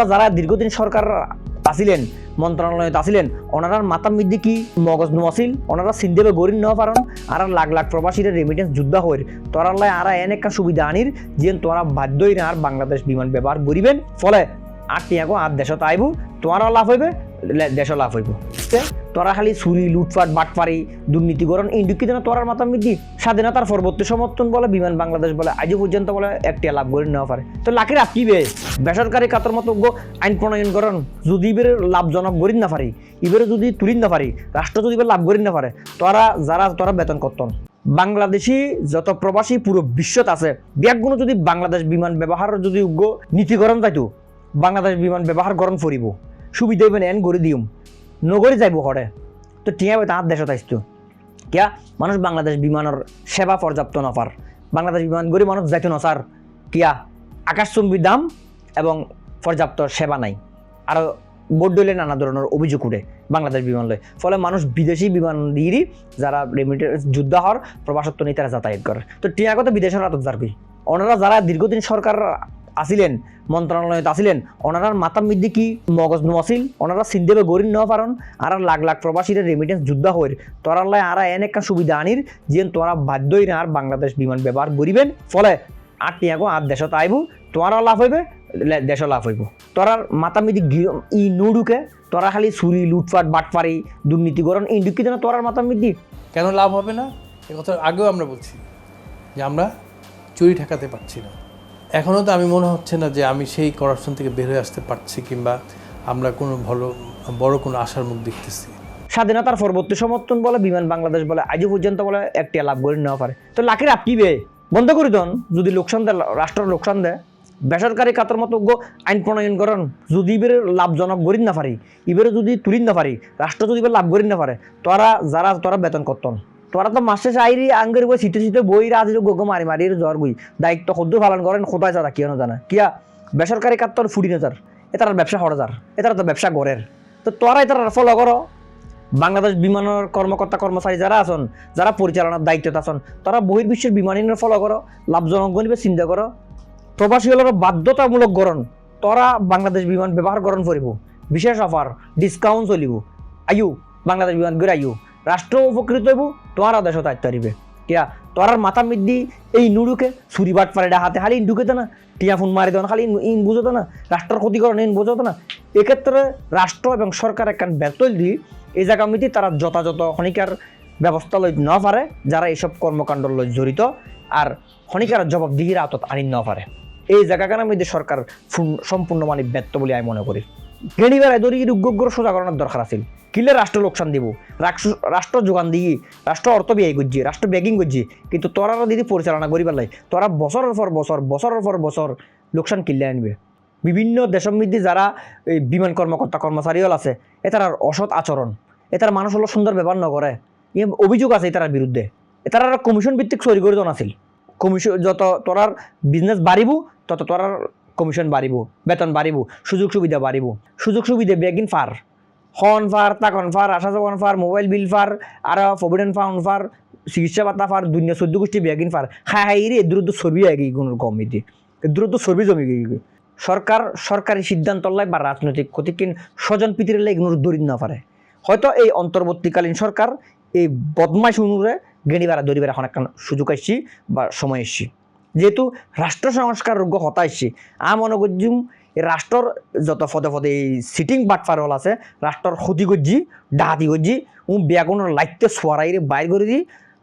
ওনারা যারা দীর্ঘদিন সরকার আসিলেন মন্ত্রণালয়ে আসিলেন ওনারার মাথা মধ্যে কি মগজ নোয়াছিল ওনারা সিন্ধেবে গরিব নেওয়া পারেন, আর লাখ লাখ প্রবাসীরা রেমিটেন্স যুদ্ধা হইর। তোরার লাই আর এন একটা সুবিধা আনির যে তোরা বাধ্যই না আর বাংলাদেশ বিমান ব্যবহার করিবেন। ফলে আর টিয়াকো আর দেশত আইব তোমারও লাভ হইবে দেশও লাভ হইব। তোরা খালি চুরি লুটপাট বাটপারি দুর্নীতিকরণ, এই দুঃখিত না তোরার মাথা মধ্যে স্বাধীনতার পরবর্তী সমর্থন বলে, বিমান বাংলাদেশ বলে, আজও পর্যন্ত বলে একটি লাভ করে নেওয়া পারে। তো লাখের আপিবে বেসরকারি কাতর মতো আইন প্রণয়ন করেন যদি ইবের লাভজনক করিন না পারি, ইবের যদি তুলিন না পারি, রাষ্ট্র যদি লাভ করিন না পারে, তোরা, যারা, তোরা বেতন করতন। বাংলাদেশি যত প্রবাসী পুরো বিশ্বত আছে ব্যাগগুলো যদি বাংলাদেশ বিমান ব্যবহার যদি উগ্র নীতিকরণ যাইতো, বাংলাদেশ বিমান ব্যবহার করণ ফুরিব সুবিধা এন করে দিম নগরী যাইব হরে তো টিয়া তাহার দেশত আসতো কিয়া? মানুষ বাংলাদেশ বিমানের সেবা পর্যাপ্ত নপার বাংলাদেশ বিমান গরিব মানুষ যাইতো নসার কিয়া? আকাশচুম্বী দাম এবং পর্যাপ্ত সেবা নাই। আর বোর্ড দলে নানা ধরনের অভিযোগ উঠে বাংলাদেশ বিমান লয় ফলে মানুষ বিদেশি বিমান দিয়েই যারা রেমিটেন্স যুদ্ধ হওয়ার প্রবাসত্ব নিয়ে তারা যাতায়াত করে তো টিয়াগত বিদেশের হাতত যারবি ওনারা যারা দীর্ঘদিন সরকার আসিলেন মন্ত্রণালয়ত আসিলেন ওনারার মাথার মধ্যে কি? মগজ নছিল ওনারা সিন্ধেবে গরিব নেওয়া পারেন আর লাখ লাখ প্রবাসীরা রেমিটেন্স যুদ্ধ হইর তোরার লাই আর এন একটা সুবিধা আনির যে তোরা বাধ্যই না আর বাংলাদেশ বিমান ব্যবহার করিবেন ফলে আর টিয়াগো আর দেশত আইব। তোমারও লাভ হইবে দেশও লাভ হইব। তোরার মাথা মিদি ই নুডুকে তোরা খালি চুরি লুটপাট বাটপারি দুর্নীতিকরণ এই দুঃখিত না তোরার মাথা মিদি কেন লাভ হবে না? এ কথা আগেও আমরা বলছি যে আমরা চুরি ঠেকাতে পারছি না। এখনও তো আমি মনে হচ্ছে না যে আমি সেই করাপশন থেকে বের হয়ে আসতে পারছি কিংবা আমরা কোনো ভালো, বড় কোনো আশার মুখ দেখতেছি। স্বাধীনতার পরবর্তী সমর্থন বলে, বিমান বাংলাদেশ বলে, আজও পর্যন্ত বলে, একটি লাভ করে নেওয়া পারে। তো লাখের আপিবে বন্ধ করে দন। যদি লোকসান দেয় রাষ্ট্র লোকসান দেয়। বেসরকারি কাতর মতো আইন প্রণয়ন করেন। যদি ইবের লাভজনক করিন না পারি ইবের যদি তুলিন না পারি, রাষ্ট্র যদি লাভ করিন না পারে, তোরা যারা, তোরা বেতন করতন। তোরা তো মাসে চাইরি আঙ্গের বই শীতে শীতে বই রাজি গোগো মারি মারি জ্বর বই দায়িত্ব সদ্য পালন করেন খোদায় যারা কিয় জানা কিয়া বেসরকারি কাতর ফুটি নাজার এটার ব্যবসা হরজার এটার তো ব্যবসা গড়ের তো তোরা এটার ফলো করো বাংলাদেশ বিমানের কর্মকর্তা কর্মচারী যারা আছেন যারা পরিচালনার দায়িত্বত আছেন তারা বহির্বিশ্বের বিমানের ফলো করো লাভজনক গণিবে চিন্তা করো প্রবাসী হলের বাধ্যতামূলক গরণ তোরা বাংলাদেশ বিমান ব্যবহার করণ করিব বিশেষ অফার ডিসকাউন্ট চলিব। আয়ু বাংলাদেশ বিমান করে আয়ু রাষ্ট্র উপকৃত হইব তোমার দেশত আয়ত্ত হারিবে কিয়া তোরার মাথা মিদ্দি এই নুডুকে ছুরি বাট পারে হাতে খালি ঢুকে না, টিয়া ফোন মারি দেন খালি ইন- বুঝতো না, রাষ্ট্রের ক্ষতিকরণ ইন বুঝতো না। এক্ষেত্রে রাষ্ট্র এবং সরকার একখান বেতল দি, এই জায়গা মিতি তারা যথাযথ খনিকার ব্যবস্থা লই ন পারে, যারা এইসব কর্মকাণ্ড লই জড়িত, আর খনিকার জবাবদিহির আওতত আনি ন পারে। এই জায়গাখানের মধ্যে সরকার সম্পূর্ণ মানে ব্যর্থ বলে আমি মনে করি। গেনিবার এদরি উগ্র সোজা করানোর দরকার আছিল। কিলে রাষ্ট্র লোকসান দিব? রাষ্ট্র যোগান দিয়ে রাষ্ট্র অর্থ ব্যয় করছি রাষ্ট্র ব্যাগিং করছি কিন্তু তোরা দিদি পরিচালনা করিবার লাই তোরা বছরের পর বছর বছরের পর বছর লোকসান কিনলে আনবে? বিভিন্ন দেশমৃদ্ধি যারা এই বিমান কর্মকর্তা কর্মচারী হল আছে এটার অসৎ আচরণ এটার মানুষ হলো সুন্দর ব্যবহার নকরে ইয়ে অভিযোগ আছে এটার বিরুদ্ধে এটার কমিশন ভিত্তিক চুরি করে আছিল কমিশন যত তোরার বিজনেস বাড়িব তত তোরার কমিশন বাড়িব বেতন বাড়িব সুযোগ সুবিধা বাড়িব সুযোগ সুবিধা বেগিন ফার হন ফার তাকন ফার আশা যাপন ফার মোবাইল বিল ফার আর প্রভিডেন্ট ফাউন্ড ফার চিকিৎসা পাতা ফার দুনিয়া চোদ্দ গোষ্ঠী বেগিন ফার খাই হাই রে দ্রুত ছবি আগে কোনো কমিটি দ্রুত ছবি জমি সরকার সরকারি সিদ্ধান্ত লয় বা রাজনৈতিক ক্ষতিকিন স্বজন পিতির এগুলোর দরিদ না পারে হয়তো এই অন্তর্বর্তীকালীন সরকার এই বদমাইশ অনুরে গেণিবার দরিবার এখন একটা সুযোগ আসছি বা সময় এসছি যেহেতু রাষ্ট্র সংস্কার রোগ হতাইছে আ মনে করছিম রাষ্ট্রর যত পদে পদে এই সিটিং বাটফার হল আছে রাষ্ট্রর ক্ষতি করছি ডাহাতি করছি ও বেগুনের লাইতে সোয়ারাইরে বাইর করে দি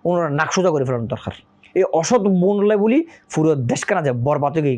ওনার নাক সোজা করে ফেলানো দরকার এই অসৎ বনলে বলি পুরো দেশকে না যায় বরবাদ গিয়ে